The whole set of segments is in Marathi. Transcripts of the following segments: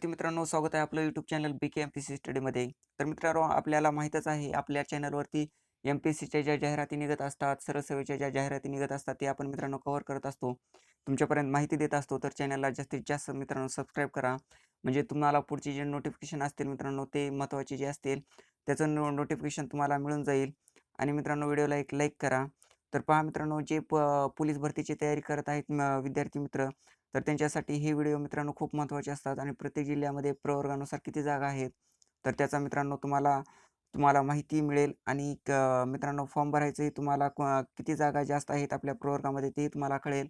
विद्यार्थी मित्रांनो स्वागत आहे आपलं YouTube channel B K M P C स्टडीमध्ये तर मित्रांनो आपल्याला माहीतच आहे आपल्या चॅनलवरती एम पी एस सीच्या ज्या जाहिराती निघत असतात सरसेवेच्या ज्या जाहिराती निघत असतात ते आपण मित्रांनो कव्हर करत असतो. तुमच्यापर्यंत माहिती देत असतो तर चॅनलला जास्तीत जास्त मित्रांनो सबस्क्राईब करा. म्हणजे तुम्हाला पुढचे जे नोटिफिकेशन असतील मित्रांनो ते महत्त्वाचे जे असतील त्याचं नो नोटिफिकेशन तुम्हाला मिळून जाईल. आणि मित्रांनो व्हिडिओला एक लाईक करा. तर पहा मित्रांनो जे प पोलीस भरतीची तयारी करत आहेत म- विद्यार्थी मित्र तर त्यांच्यासाठी हे व्हिडिओ मित्रांनो खूप महत्त्वाचे असतात आणि प्रत्येक जिल्ह्यामध्ये प्रवर्गानुसार किती जागा आहेत तर त्याचा मित्रांनो तुम्हाला तुम्हाला माहिती मिळेल आणि क- मित्रांनो फॉर्म भरायचंही तुम्हाला क- किती जागा जास्त आहेत आपल्या प्रवर्गामध्ये तेही तुम्हाला कळेल.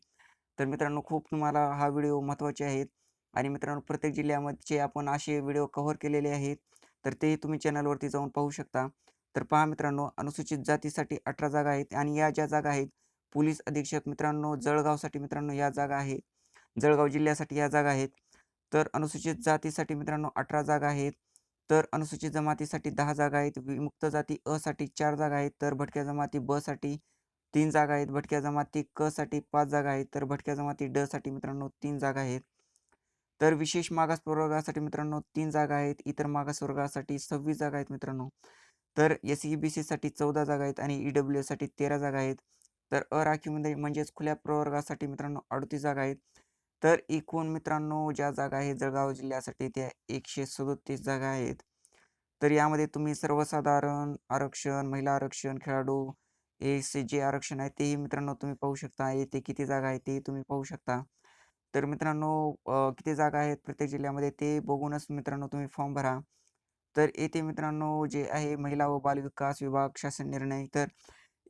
तर मित्रांनो खूप तुम्हाला हा व्हिडिओ महत्त्वाचे आहेत आणि मित्रांनो प्रत्येक जिल्ह्यामध्ये आपण असे व्हिडिओ कव्हर केलेले आहेत तर तेही तुम्ही चॅनलवरती जाऊन पाहू शकता. तर पहा मित्रांनो अनुसूचित जातीसाठी अठरा जागा आहेत आणि या ज्या जागा आहेत पोलीस अधीक्षक मित्रांनो जळगावसाठी मित्रांनो या जागा आहेत. जळगाव जिल्ह्यासाठी या जागा आहेत. तर अनुसूचित जातीसाठी मित्रांनो अठरा जागा आहेत. तर अनुसूचित जमातीसाठी दहा जागा आहेत. विमुक्त जाती अ साठी चार जागा आहेत. तर भटक्या जमाती ब साठी तीन जागा आहेत. भटक्या जमाती क साठी पाच जागा आहेत. तर भटक्या जमाती ड साठी मित्रांनो तीन जागा आहेत. तर विशेष मागास प्रवर्गासाठी मित्रांनो तीन जागा आहेत. इतर मागास वर्गासाठी सव्वीस जागा आहेत मित्रांनो. तर एस ई बी सीसाठी चौदा जागा आहेत आणि ई डब्ल्यू एससाठी तेरा जागा आहेत. तर अराखीवमध्ये म्हणजेच खुल्या प्रवर्गासाठी मित्रांनो अडतीस जागा आहेत. तर एकूण मित्रांनो ज्या जागा आहेत जळगाव जिल्ह्यासाठी त्या एकशे सदोतीस जागा आहेत. तर यामध्ये तुम्ही सर्वसाधारण आरक्षण महिला आरक्षण खेळाडू हे जे आरक्षण आहे तेही मित्रांनो तुम्ही पाहू शकता. येथे किती जागा आहे तेही तुम्ही पाहू शकता. तर मित्रांनो किती जागा आहेत प्रत्येक जिल्ह्यामध्ये ते बघूनच मित्रांनो तुम्ही फॉर्म भरा. तर येथे मित्रांनो जे आहे महिला व बालविकास विभाग शासन निर्णय तर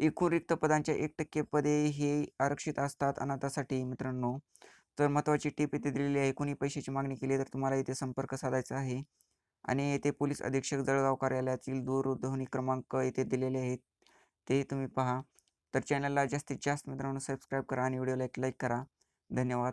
एकूण रिक्त पदांच्या एक टक्के पदे हे आरक्षित असतात अनाथासाठी मित्रांनो तर महत्त्वाची टीप येथे दिलेली आहे कोणी पैशाची मागणी केली तर तुम्हाला येथे संपर्क साधायचा आहे. आणि येथे पोलीस अधीक्षक जळगाव कार्यालयातील दूरध्वनी क्रमांक येथे दिलेले आहेत ते तुम्ही पहा. तर चॅनलला जास्तीत जास्त मित्रांनो सबस्क्राईब करा आणि व्हिडिओला एक लाईक करा. धन्यवाद.